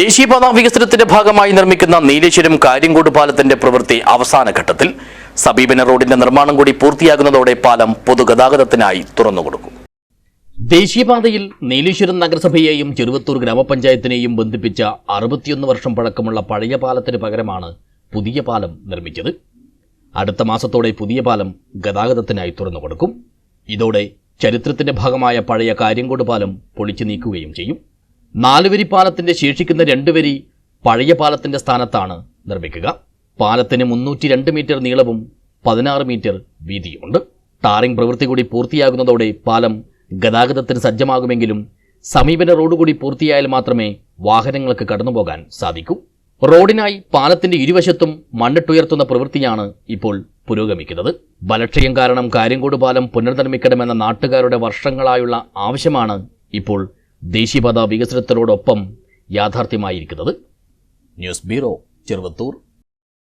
ദേശീയപാത വികസനത്തിന്റെ ഭാഗമായി നിർമ്മിക്കുന്ന നീലേശ്വരം കാര്യങ്കോട് പാലത്തിന്റെ പ്രവൃത്തി അവസാന ഘട്ടത്തിൽ സമീപന റോഡിന്റെ നിർമ്മാണം കൂടി പൂർത്തിയാകുന്നതോടെ പാലം പൊതുഗതാഗതത്തിനായി തുറന്നുകൊടുക്കും. ദേശീയപാതയിൽ നീലേശ്വരം നഗരസഭയെയും ചെറുവത്തൂർ ഗ്രാമപഞ്ചായത്തിനെയും ബന്ധിപ്പിച്ച അറുപത്തിയൊന്ന് വർഷം പഴക്കമുള്ള പഴയ പാലത്തിന് പകരമാണ് പുതിയ പാലം നിർമ്മിച്ചത്. അടുത്ത മാസത്തോടെ പുതിയ പാലം ഗതാഗതത്തിനായി തുറന്നുകൊടുക്കും. ഇതോടെ ചരിത്രത്തിന്റെ ഭാഗമായ പഴയ കാര്യങ്കോട് പാലം പൊളിച്ചു നീക്കുകയും ചെയ്യും. നാലുവരി പാലത്തിന്റെ ശേഷിക്കുന്ന രണ്ട് വരി പഴയ പാലത്തിന്റെ സ്ഥാനത്താണ് നിർമ്മിക്കുക. പാലത്തിന് മുന്നൂറ്റി രണ്ട് മീറ്റർ നീളവും പതിനാറ് മീറ്റർ വീതിയുമുണ്ട്. ടാറിംഗ് പ്രവൃത്തി കൂടി പൂർത്തിയാകുന്നതോടെ പാലം ഗതാഗതത്തിന് സജ്ജമാകുമെങ്കിലും സമീപന റോഡ് കൂടി പൂർത്തിയായാൽ മാത്രമേ വാഹനങ്ങൾക്ക് കടന്നുപോകാൻ സാധിക്കൂ. റോഡിനായി പാലത്തിന്റെ ഇരുവശത്തും മണ്ണിട്ടുയർത്തുന്ന പ്രവൃത്തിയാണ് ഇപ്പോൾ പുരോഗമിക്കുന്നത്. ബലക്ഷയം കാരണം കാര്യങ്കോട് പാലം പുനർനിർമ്മിക്കണമെന്ന നാട്ടുകാരുടെ വർഷങ്ങളായുള്ള ആവശ്യമാണ് ഇപ്പോൾ ദേശീയപാത വികസനത്തിനോടൊപ്പം യാഥാർത്ഥ്യമായിരിക്കുന്നത്. News bureau Cheruvathur.